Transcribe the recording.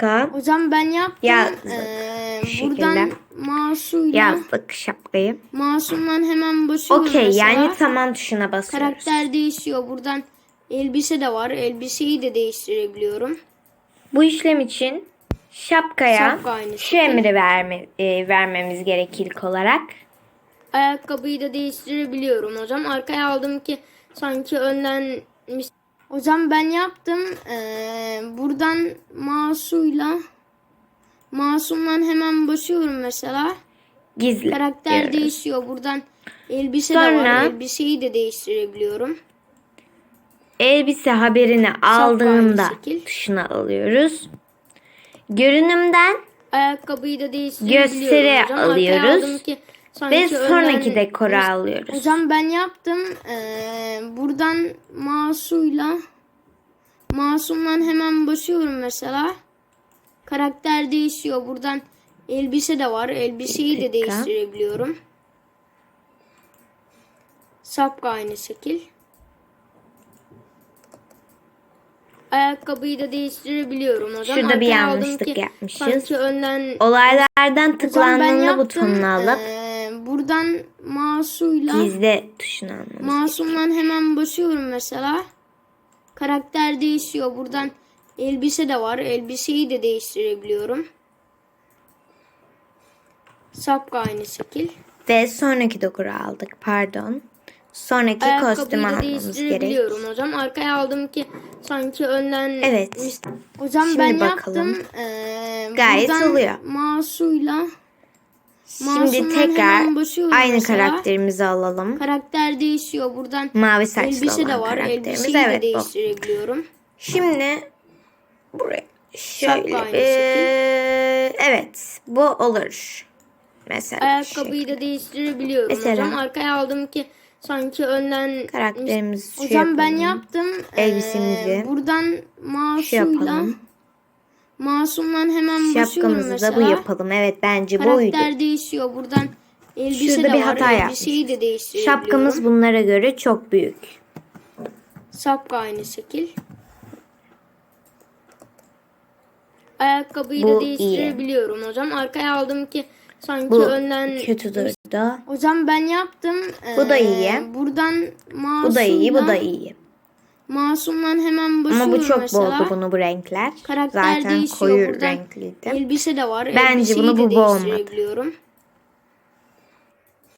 şapka. Hocam ben yaptım. Yazdık Ee, buradan masuyla Yazdık şapkayı. masumdan hemen basıyorum Okey yani tamam tuşuna basıyoruz. Karakter değişiyor. Buradan elbise de var. Elbiseyi de değiştirebiliyorum. Bu işlem için şapkaya Şapka şu emri verme, e, vermemiz gerek ilk olarak. Ayakkabıyı da değiştirebiliyorum hocam. Arkaya aldım ki sanki önden Hocam ben yaptım. Ee, buradan masuyla masumdan hemen basıyorum mesela. Gizli Karakter diyoruz. değişiyor. Buradan elbise de Sonra- var. Elbiseyi de değiştirebiliyorum. Elbise haberini aldığında şekil. tuşuna alıyoruz. Görünümden Ayakkabıyı da değiştirebiliyorum Gösteri hocam. Arkaya alıyoruz. aldım ki ve sonraki önden- dekora alıyoruz. Hocam ben yaptım. Ee, buradan masuyla masumdan hemen basıyorum mesela. Karakter değişiyor. Buradan elbise de var. Elbiseyi de değiştirebiliyorum. Sapka aynı şekil. Ayakkabıyı da değiştirebiliyorum hocam. Şurada bir yanlışlık ki yapmışız. Sanki önden Olaylardan tıklandığında butonunu alıp Ee, buradan masuyla gizli tuşuna almamız masumdan hemen basıyorum mesela. Karakter değişiyor. Buradan elbise de var. Elbiseyi de değiştirebiliyorum. Sapka aynı şekil. Ve sonraki dekora aldık pardon. Sonraki kostümü Ayakkabıyı da almamız gerek. hocam. Arkaya aldım ki sanki önden Evet. Hocam Şimdi ben bakalım. yaptım. Ee, Gayet oluyor. Masuyla Şimdi Masumdan tekrar hemen aynı mesela. karakterimizi alalım. karakter değişiyor. Buradan Mavi saçlı elbise de olan var. karakterimiz. Elbiseyi de Evet bu. değiştirebiliyorum. Şimdi buraya şöyle aynı evet bu olur. Mesela Ayakkabıyı da değiştirebiliyorum Mesela- hocam. Arkaya aldım ki sanki önden karakterimizi şu Hocam ben yapalım. yaptım. Elbisemizi Ee, buradan masuyla yapalım. Masumdan hemen Şapkamızı mesela. da bu yapalım. Evet bence buydu. Karakter değişiyor. Buradan elbise Şurada de bir var. hata Elbiseyi de değiştirebiliyorum. Şapkamız bunlara göre çok büyük. Sapka aynı şekil. Ayakkabıyı Bu da iyi. değiştirebiliyorum hocam. Arkaya aldım ki sanki Bu önden kötü durdu. Hocam ben yaptım. Bu da Ee, iyi. Buradan masumla Bu da iyi, bu da iyi. Masumdan hemen basıyorum Ama bu çok mesela. boldu bunu bu renkler. Karakter Zaten değişiyor koyu buradan. renkliydi. Elbise de var. Bence Elbiseyi bunu de bu bu olmadı.